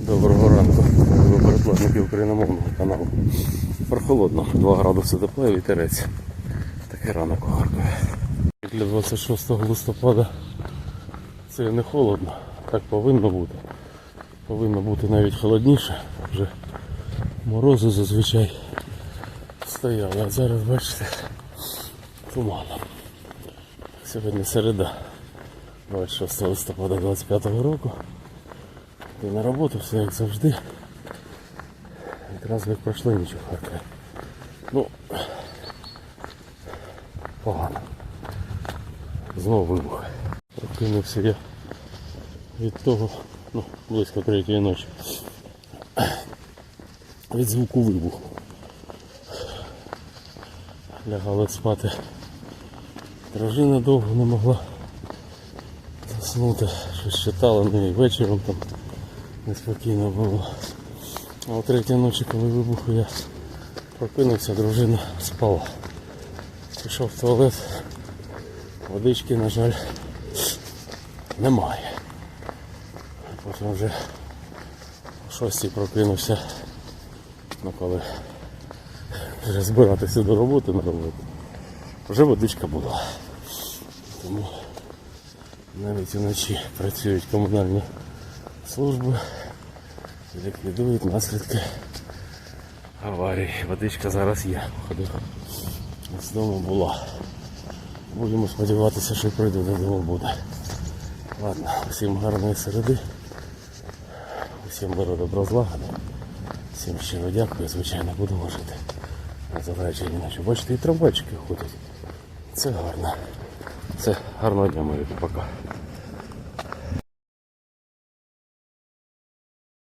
Доброго ранку, перекладники україномовного каналу. Прохолодно, 2 градуси тепла і вітерець. Такий ранок у Харкові. Для 26 листопада це не холодно, так повинно бути. Повинно бути навіть холодніше. Вже морози зазвичай стояли, а зараз бачите туман. Сьогодні середа, 26 листопада 25 року. І на роботу все як завжди. Якраз як пройшла ніч у Харкові. Ну погано. Знову вибух. Прокинувся я від того, ну, близько третьої ночі. Від звуку вибуху. Лягала спати. Дружина довго не могла заснути, щось читала, і вечором там неспокійно було. А о третій ночі, коли вибуху, я прокинувся, дружина спала. Пішов в туалет, водички, на жаль, немає. Потім вже о шостій прокинувся, ну коли вже збиратися до роботи на роботу. Вже водичка була. Тому навіть вночі працюють комунальні служби, ліквідують наслідки аварії. Водичка зараз є. Ходив. З дому була. Будемо сподіватися, що прийду додому буде. Ладно, всім гарної середи. Всім миру добро. Всім щиро дякую, звичайно, будемо жити. На завершенні ночі. Бачите, і трамвайчики ходять. Це гарно. Це гарного дня, мої пока.